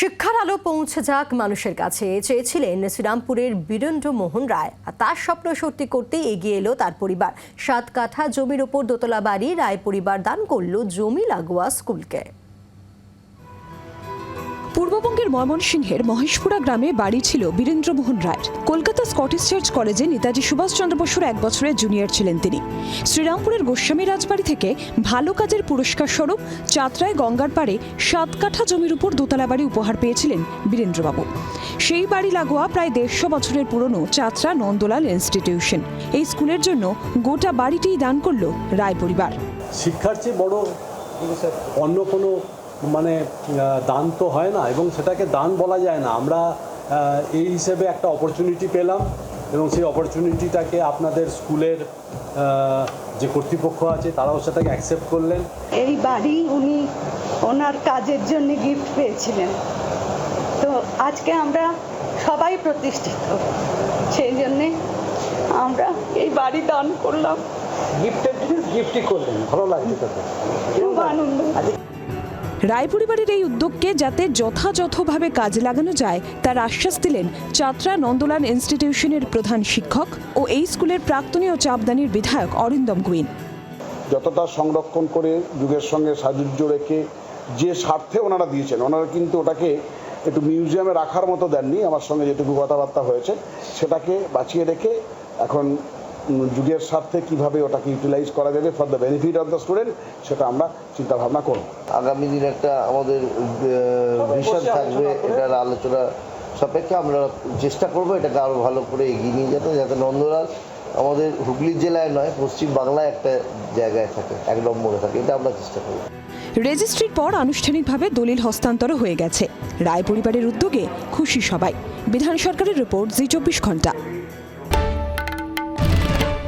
শিক্ষার আলো পৌঁছে যাক মানুষের কাছে, চেয়েছিলেন শ্রীরামপুরের বীরেন্দ্র মোহন রায়। আর তার স্বপ্ন সত্যি করতে এগিয়ে এলো তার পরিবার। সাত কাঠা জমির ওপর দোতলা বাড়ি, রায় পরিবার দান করল জমি লাগোয়া স্কুলকে। পূর্ববঙ্গের ময়মনসিংহের মহেশপুরা গ্রামে বাড়ি ছিল বীরেন্দ্রমোহন রায়ের। কলকাতা স্কটিশ চার্চ কলেজে নেতাজি সুভাষচন্দ্র বসুর এক বছরের জুনিয়র ছিলেন তিনি। শ্রীরামপুরের গোস্বামী রাজবাড়ি থেকে ভালো কাজের পুরস্কার স্বরূপ চাতরায় গঙ্গার পাড়ে সাত কাঠা জমির উপর দোতলা বাড়ি উপহার পেয়েছিলেন বীরেন্দ্রবাবু। সেই বাড়ি লাগোয়া প্রায় দেড়শো বছরের পুরনো চাতরা নন্দলাল ইনস্টিটিউশন। এই স্কুলের জন্য গোটা বাড়িটিই দান করল রায় পরিবার। শিক্ষার চেয়ে বড়, অন্য কোনো মানে দান তো হয় না এবং সেটাকে দান বলা যায় না। আমরা এই হিসেবে একটা অপরচুনিটি পেলাম এবং সেই অপরচুনিটিটাকে আপনাদের স্কুলের যে কর্তৃপক্ষ আছে তারাও সেটাকে অ্যাকসেপ্ট করলেন। এই বাড়ি উনি ওনার কাজের জন্য গিফট পেয়েছিলেন। তো আজকে আমরা সবাই প্রতিষ্ঠিত। সেই জন্যে আমরা এই বাড়ি দান করলাম। গিফটের জিনিস গিফটই করলেন। ভালো লাগছে তাতে। খুব আনন্দ। রায় পরিবারের এই উদ্যোগকে যাতে যথাযথভাবে কাজে লাগানো যায়, তার আশ্বাস দিলেন চাত্রা নন্দলান ইনস্টিটিউশনের প্রধান শিক্ষক ও এই স্কুলের প্রাক্তনীয় চাপদানির বিধায়ক অরিন্দম গুইন। যতটা সংরক্ষণ করে যুগের সঙ্গে সাযুজ্য রেখে যে স্বার্থে ওনারা দিয়েছেন, ওনারা কিন্তু ওটাকে একটু মিউজিয়ামে রাখার মতো দেননি, আমার সঙ্গে যেটুকু কথাবার্তা হয়েছে, সেটাকে বাঁচিয়ে রেখে এখন যুগের স্বার্থে কীভাবে ওটাকে ইউটিলাইজ করা যাবে for the benefit of the student সেটা আমরা চিন্তা ভাবনা করব। আগামী দিন একটা আমাদের ভিশন থাকবে এটার আলোচনা সাপেক্ষে আমরা চেষ্টা করব এটাকে আরও ভালো করে এগিয়ে নিয়ে যেতে যাতে নন্দলাল আমাদের হুগলি জেলায় নয় পশ্চিম বাংলায় একটা জায়গায় থাকে এক নম্বরে থাকে এটা আমরা চেষ্টা করব। রেজিস্ট্রির পর আনুষ্ঠানিকভাবে দলিল হস্তান্তর হয়ে গেছে। রায় পরিবারের উদ্যোগে খুশি সবাই। বিধান সরকারের রিপোর্ট জি চব্বিশ ঘণ্টা।